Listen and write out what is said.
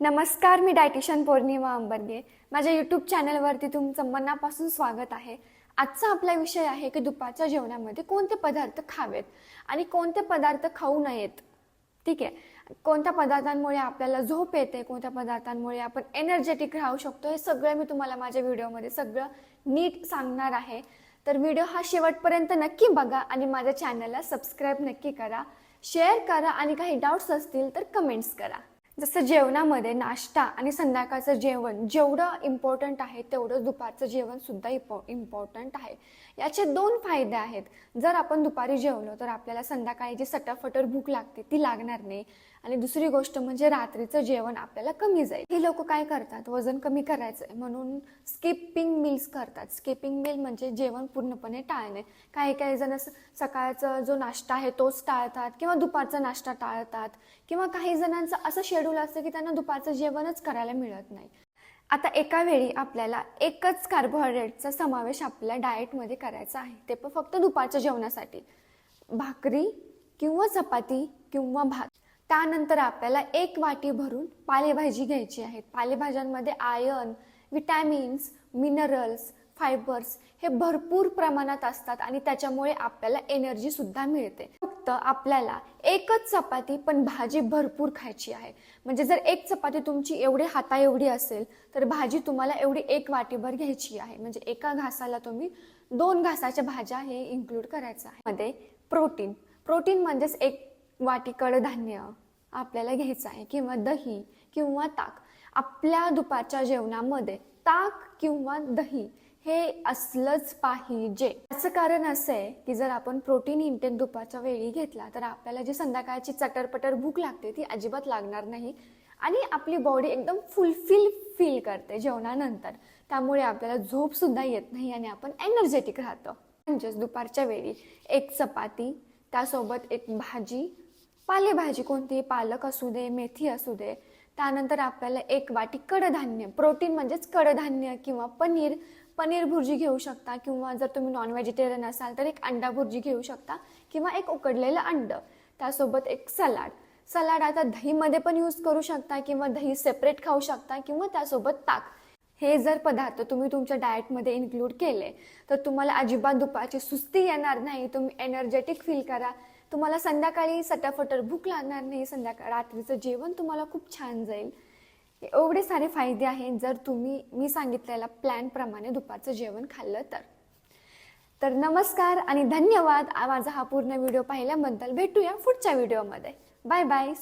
नमस्कार मी डायटिशियन पौर्णिमा अंबरगे. माझ्या यूट्यूब चॅनलवरती तुमचं मनापासून स्वागत आहे. आजचा आपला विषय आहे की दुपारच्या जेवणामध्ये कोणते पदार्थ खावेत आणि कोणते पदार्थ खाऊ नयेत. ठीक आहे? कोणत्या पदार्थांमुळे आपल्याला झोप येते कोणत्या पदार्थांमुळे आपण एनर्जेटिक राहू शकतो हे सगळं मी तुम्हाला माझ्या व्हिडिओमध्ये सगळं नीट सांगणार आहे. तर व्हिडिओ हा शेवटपर्यंत नक्की बघा आणि माझ्या चॅनलला सबस्क्राईब नक्की करा. शेअर करा आणि काही डाऊट्स असतील तर कमेंट्स करा. जसं जेवणामध्ये नाश्ता आणि संध्याकाळचं जेवण जेवढं इम्पॉर्टंट आहे तेवढं दुपारचं जेवण सुद्धा इम्पॉ इम्पॉर्टंट आहे. याचे दोन फायदे आहेत. जर आपण दुपारी जेवलो तर आपल्याला संध्याकाळी जी सटाफटर भूक लागते ती लागणार नाही. आणि दुसरी गोष्ट म्हणजे रात्रीचं जेवण आपल्याला कमी जाईल. हे लोक काय करतात? वजन कमी करायचं आहे म्हणून स्किपिंग मिल्स करतात. स्किपिंग मिल म्हणजे जेवण पूर्णपणे टाळणे. काही काही जण सकाळचा जो नाश्ता आहे तोच टाळतात किंवा दुपारचा नाश्ता टाळतात किंवा काही जणांचं असं शेड्यूल असतं की त्यांना दुपारचं जेवणच करायला मिळत नाही. आता एका वेळी आपल्याला एकच कार्बोहायड्रेटचा समावेश आपल्या डाएटमध्ये करायचा आहे. ते पण फक्त दुपारच्या जेवणासाठी. भाकरी किंवा चपाती किंवा भात. त्यानंतर आपल्याला एक वाटी भरून पालेभाजी घ्यायची आहे. पालेभाज्यांमध्ये आयर्न विटॅमिन्स मिनरल्स फायबर्स हे भरपूर प्रमाणात असतात आणि त्याच्यामुळे आपल्याला एनर्जी सुद्धा मिळते. फक्त आपल्याला एकच चपाती पण भाजी भरपूर खायची आहे. म्हणजे जर एक चपाती तुमची एवढी हाता एवढी असेल तर भाजी तुम्हाला एवढी एक वाटीभर घ्यायची आहे. म्हणजे एका घासाला तुम्ही दोन घासाच्या भाज्या हे इन्क्लूड करायचं आहे. मध्ये प्रोटीन प्रोटीन म्हणजेच एक वाटी कडधान्य आपल्याला घ्यायचं आहे किंवा दही किंवा ताक आपल्या दुपारच्या जेवणामध्ये ताक किंवा दही हे असलंच पाहिजे. याचं कारण असं आहे की जर आपण प्रोटीन इंटेक दुपारच्या वेळी घेतला तर आपल्याला जी संध्याकाळची चटरपटर भूक लागते ती अजिबात लागणार नाही आणि आपली बॉडी एकदम फुलफिल फील करते जेवणानंतर. त्यामुळे आपल्याला झोप सुद्धा येत नाही आणि आपण एनर्जेटिक राहतो. म्हणजेच दुपारच्या वेळी एक चपाती त्यासोबत एक भाजी पालेभाजी कोणती पालक असू दे मेथी असू दे त्यानंतर आपल्याला एक वाटी कडधान्य प्रोटीन म्हणजेच कडधान्य किंवा पनीर पनीर भुर्जी घेऊ शकता किंवा जर तुम्ही नॉन व्हेजिटेरियन असाल तर एक अंडा भुर्जी घेऊ शकता किंवा एक उकडलेलं अंड त्यासोबत एक सलाड. सलाड आता दहीमध्ये पण यूज करू शकता किंवा दही सेपरेट खाऊ शकता किंवा त्यासोबत ताक. हे जर पदार्थ तुम्ही तुमच्या डाएटमध्ये इन्क्लूड केले तर तुम्हाला अजिबात दुपारची सुस्ती येणार नाही. तुम्ही एनर्जेटिक फील करा. तुम्हाला संध्याकाळी सटाफटर भूक लागणार नाही संध्याकाळ रात्रीचं जेवण तुम्हाला खूप छान जाईल. एवढे सारे फायदे आहेत. जर तुम्ही मी सांगितलेल्या प्लॅनप्रमाणे दुपारचं जेवण खाल्लं तर. तर नमस्कार आणि धन्यवाद. माझा हा पूर्ण व्हिडिओ पाहिल्याबद्दल भेटूया पुढच्या व्हिडिओमध्ये. Bye bye